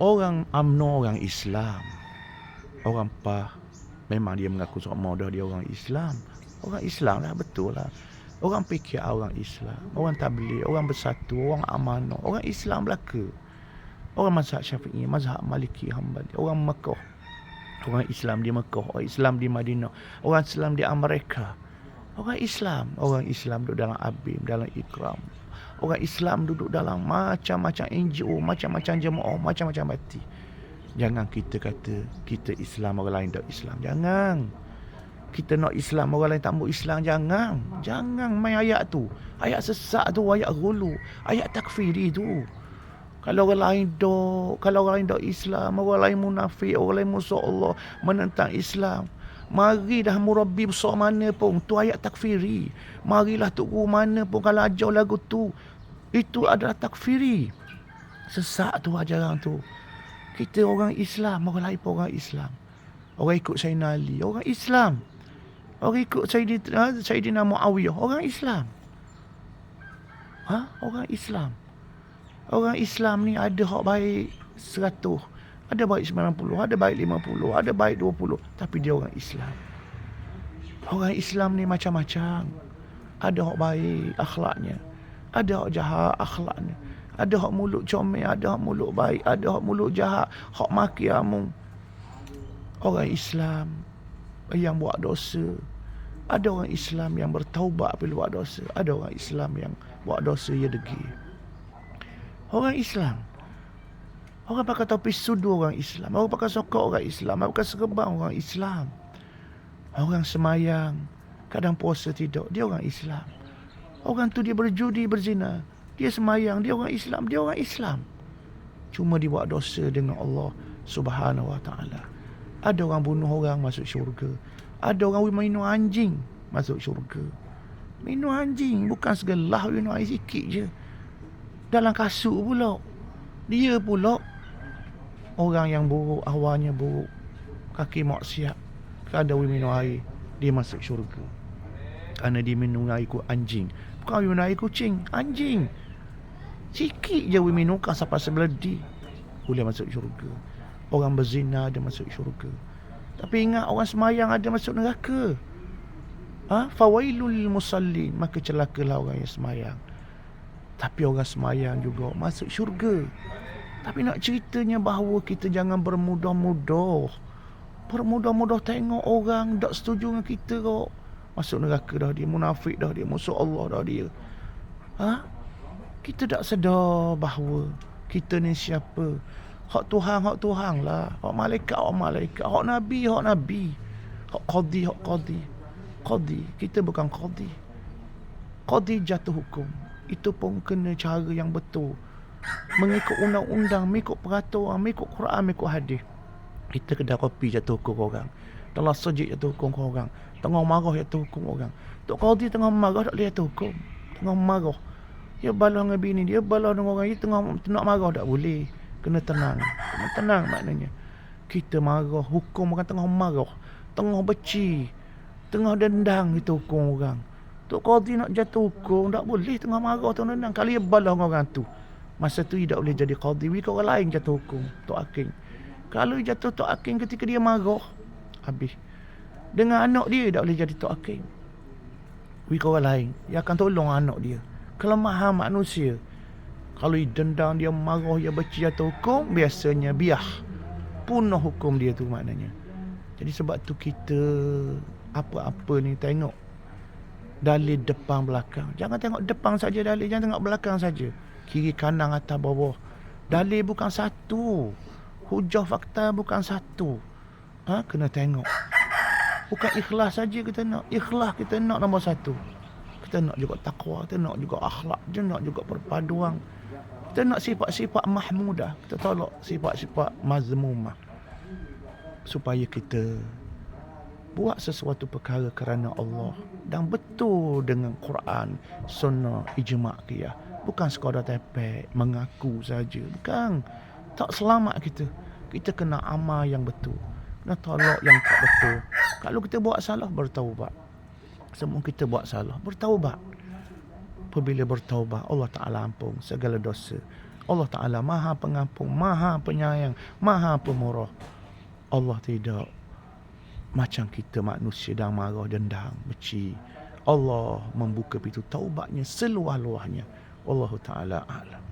orang UMNO orang Islam. Orang PAH memang dia mengaku sama dah dia orang Islam. Orang Islam lah betul lah. Orang fikir orang Islam, orang tabligh, orang bersatu, orang amanah, orang Islam belaka. Orang mazhab Syafi'i, mazhab Maliki, Hambali, orang Mekah. Orang Islam di Mekah, orang Islam di Madinah, orang Islam di Amerika. Orang Islam, orang Islam duduk dalam Abim, dalam Ikram. Orang Islam duduk dalam macam-macam NGO, macam-macam jemaah, macam-macam bati. Jangan kita kata kita Islam orang lain tak Islam. Jangan. Kita nak Islam orang lain tak mau Islam jangan. Jangan main ayat tu. Ayat sesat tu ayat gulu ayat takfiri tu. Kalau orang lain do kalau orang lain do Islam orang lain munafik orang lain musuh Allah menentang Islam mari dah murabbi besar mana pun tu ayat takfiri marilah tu guru mana pun kalau ajar lagu tu itu adalah takfiri sesat tu ajaran tu kita orang Islam orang lain pun orang Islam orang ikut Sayyidina Ali orang Islam Orang ikut Sayyidina, Sayyidina Muawiyah. Orang Islam. Ha? Orang Islam. Orang Islam ni ada hak baik seratus. Ada baik sembilan puluh. Ada baik lima puluh. Ada baik dua puluh. Tapi dia orang Islam. Orang Islam ni macam-macam. Ada hak baik akhlaknya. Ada hak jahat akhlaknya. Ada hak mulut comel. Ada hak mulut baik. Ada hak mulut jahat. Hak maki amung. Orang Islam yang buat dosa. Ada orang Islam yang bertaubat bila buat dosa. Ada orang Islam yang buat dosa ia degi. Orang Islam. Orang pakai topi sudu orang Islam. Orang pakai sokok orang Islam. Orang pakai serban orang Islam. Orang semayang. Kadang puasa tidak. Dia orang Islam. Orang tu dia berjudi, berzina. Dia semayang. Dia orang Islam. Dia orang Islam. Cuma dia buat dosa dengan Allah subhanahu wa ta'ala. Ada orang bunuh orang masuk syurga. Ada orang minum anjing masuk syurga. Minum anjing bukan segelah minum air sikit je. Dalam kasut pula. Dia pula orang yang buruk, awalnya buruk. Kaki maksiat. Ada minum air, dia masuk syurga. Kerana dia minum air ku anjing. Bukan minum air kucing, anjing. Sikit je minum kan sampai sebelah di. Boleh masuk syurga. Orang berzina ada masuk syurga. Tapi ingat orang semayang ada masuk neraka. Ha? Fawailul musallin. Maka celakalah orang yang semayang. Tapi orang semayang juga masuk syurga. Tapi nak ceritanya bahawa kita jangan bermudah-mudah. Bermudah-mudah tengok orang tak setuju dengan kita kok. Masuk neraka dah dia. Munafik dah dia. Musuh Allah dah dia. Ha? Kita tak sedar bahawa kita ni siapa. Hak Tuhan, hak Tuhan lah. Hak malaikat, hak malaikat. Hak Nabi, hak Nabi. Hak Qadi, hak Qadi. Qadi, kita bukan Qadi. Qadi jatuh hukum. Itu pun kena cara yang betul. Mengikut undang-undang, mengikut peraturan, mengikut Quran, mengikut hadis. Kita kedai kopi jatuh hukum orang. Telah sejik jatuh hukum orang. Tengah marah jatuh hukum orang. Tok Qadi tengah marah tak boleh jatuh hukum. Tengah marah. Dia balas dengan bini dia, balas dengan orang. Dia tengah nak marah tak boleh. Kena tenang. Kena tenang maknanya. Kita marah. Hukum orang tengah marah. Tengah beci. Tengah dendang itu hukum orang. Tok Qadhi nak jatuh hukum. Tak boleh tengah marah tengah dendang. Kali dia balas orang tu. Masa tu dia tak boleh jadi Qadhi. Bila orang lain jatuh hukum. Tok Aking. Kalau jatuh Tok Aking ketika dia marah. Habis. Dengan anak dia tak boleh jadi Tok Aking. Bila orang lain. Dia akan tolong anak dia. Kelemahan manusia. Kalau dia dendam, dia marah, dia benci atau hukum, biasanya biah. Punah hukum dia tu maknanya. Jadi sebab tu kita apa-apa ni tengok dalil depan belakang. Jangan tengok depan saja dalil, jangan tengok belakang saja. Kiri kanan atas bawah. Dalil bukan satu. Hujah fakta bukan satu. Ha? Kena tengok. Bukan ikhlas saja kita nak. Ikhlas kita nak nombor satu. Kita nak juga takwa, kita nak juga akhlak, kita nak juga perpaduan. Kita nak sifat-sifat mahmudah. Kita tolak sifat-sifat mazmumah. Supaya kita buat sesuatu perkara kerana Allah. Dan betul dengan Quran, sunnah, ijma' kiyah. Bukan sekadar tepek, mengaku saja. Bukan. Tak selamat kita. Kita kena amal yang betul. Kena tolak yang tak betul. Kalau kita buat salah, bertaubat. Semua kita buat salah, bertaubat apabila bertaubat Allah Ta'ala ampun segala dosa Allah Ta'ala maha pengampun, maha penyayang, maha pemurah. Allah tidak macam kita manusia dan marah, dendam, beci. Allah membuka pintu taubatnya seluah-luahnya. Allah Ta'ala alam.